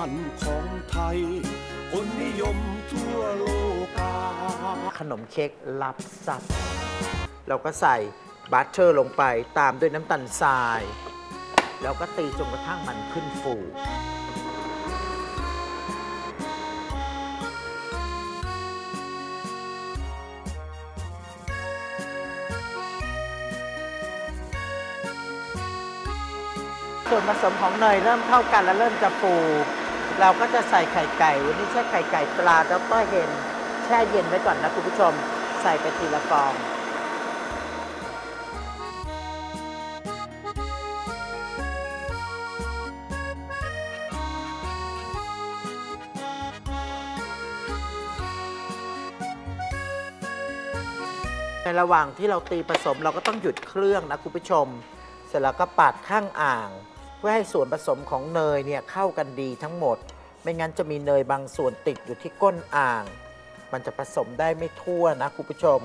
ารของไทย คนนิยมทั่วโลกา ขนมเค้กลับซับเราก็ใส่บัตเตอร์ลงไปตามด้วยน้ำตาลทราย แล้วก็ตีจนกระทั่งมันขึ้นฟูส่วนผสมของเนยเริ่มเข้ากันและเริ่มจะฟู เราก็จะใส่ไข่ไก่วันนี้ใช้ไข่ไก่ปลาแล้วก็เห็นแช่เย็นไว้ก่อนนะคุณผู้ชม ใส่ไปทีละฟองในระหว่างที่เราตีผสมเราก็ต้องหยุดเครื่องนะคุณผู้ชม เสร็จแล้วก็ปาดข้างอ่าง เพื่อให้ส่วนผสมของเนยเนี่ยเข้ากันดีทั้งหมด ไม่งั้นจะมีเนยบางส่วนติดอยู่ที่ก้นอ่าง มันจะผสมได้ไม่ทั่วนะคุณผู้ชม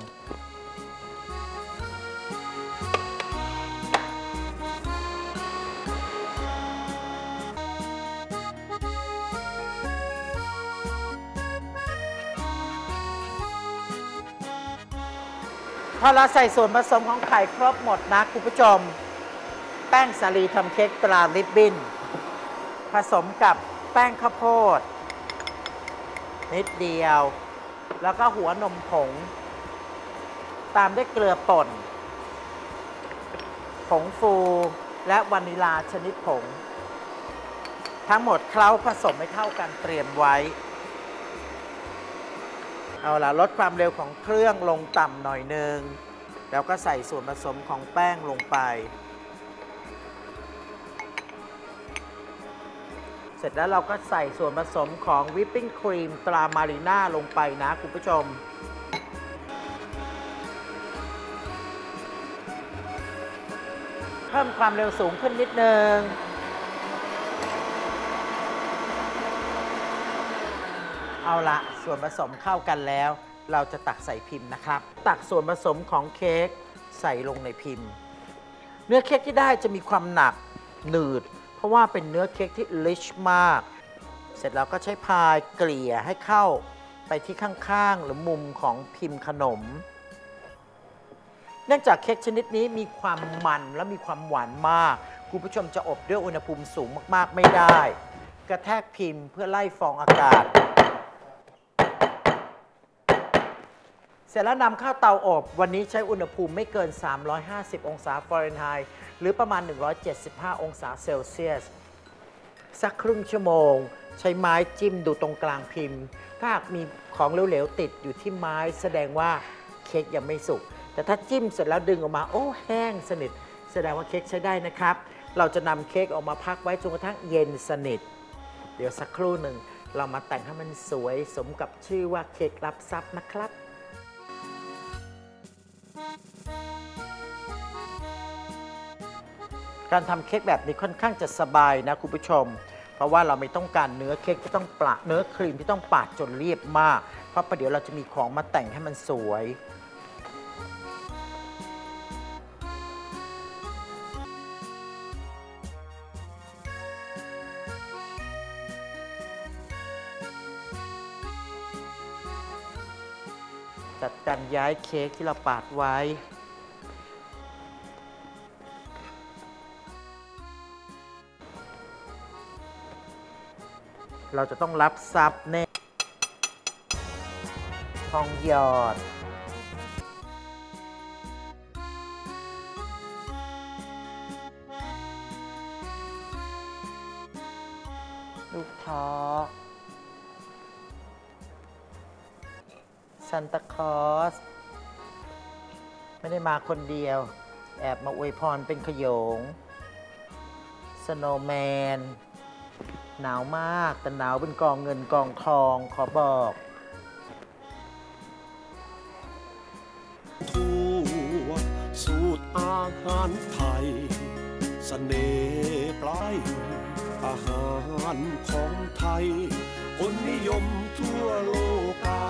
พอเราใส่ส่วนผสมของไข่ครบหมดนะคุณผู้ชม ป้งสาลีทำเค้กปลาลิบบิน ผสมกับแป้งข้าวโพด นิดเดียว แล้วก็หัวนมผง ตามด้วยเกลือป่น ผงฟูและวานิลาชนิดผง ทั้งหมดเคล้าผสมให้เข้ากันเตรียมไว้ เอาล่ะลดความเร็วของเครื่องลงต่ำหน่อยหนึงแล้วก็ใส่ส่วนผสมของแป้งลงไป ร็จแล้วเราก็ใส่ส่วนผสมของวิปปิ้งครีมตรามารีน่าลงไปนะคุณผู้ชม เพิ่มความเร็วสูงขึ้นนิดนึง เอาละส่วนผสมเข้ากันแล้ว เราจะตักใส่พิมพ์นะครับ ตักส่วนผสมของเค้กใส่ลงในพิมพ์ เนื้อเค้กที่ได้จะมีความหนักหนืด เพราะว่าเป็นเนื้อเค้กที่ลิชมาก เสร็จแล้วก็ใช้พายเกลี่ยให้เข้าไปที่ข้างๆ หรือมุมของพิมพ์ขนม เนื่องจากเค้กชนิดนี้มีความมันและมีความหวานมาก คุณผู้ชมจะอบด้วยอุณหภูมิสูงมากๆไม่ได้ กระแทกพิมพ์เพื่อไล่ฟองอากาศ สร็จแล้วนำเข้าเตาอบ วันนี้ใช้อุณหภูมิไม่เกิน 350 องศาฟาเรนไฮต์หรือประมาณ 175 องศาเซลเซียส สักครึ่งชั่วโมง ใช้ไม้จิ้มดูตรงกลางพิมพ์ ถ้าหากมีของเหลวๆ ติดอยู่ที่ไม้แสดงว่าเค้กยังไม่สุก แต่ถ้าจิ้มเสร็จแล้วดึงออกมา โอ้แห้งสนิท แสดงว่าเค้กใช้ได้นะครับ เราจะนำเค้กออกมาพักไว้จนกระทั่งเย็นสนิท เดี๋ยวสักครู่หนึ่งเรามาแต่งให้มันสวยสมกับชื่อว่าเค้กรับทรัพย์นะครับ การทำเค้กแบบนี้ค่อนข้างจะสบายนะคุณผู้ชม เพราะว่าเราไม่ต้องการเนื้อเค้กที่ต้องปะเนื้อครีมที่ต้องปาดจนเรียบมาก เพราะประเดี๋ยวเราจะมีของมาแต่งให้มันสวยจัดการย้ายเค้กที่เราปาดไว้ เราจะต้องรับทรัพย์แน่ทองหยอด ลูกท้อซันตาคอส ไม่ได้มาคนเดียว แอบมาอวยพรเป็นขโยง สโนว์แมน หนาวมาก แต่หนาวเป็นกองเงินกองทองขอบอก ทั่วสูตรอาหารไทยสเสน่ห์ปลายอาหารของไทย คนนิยมทั่วโลกา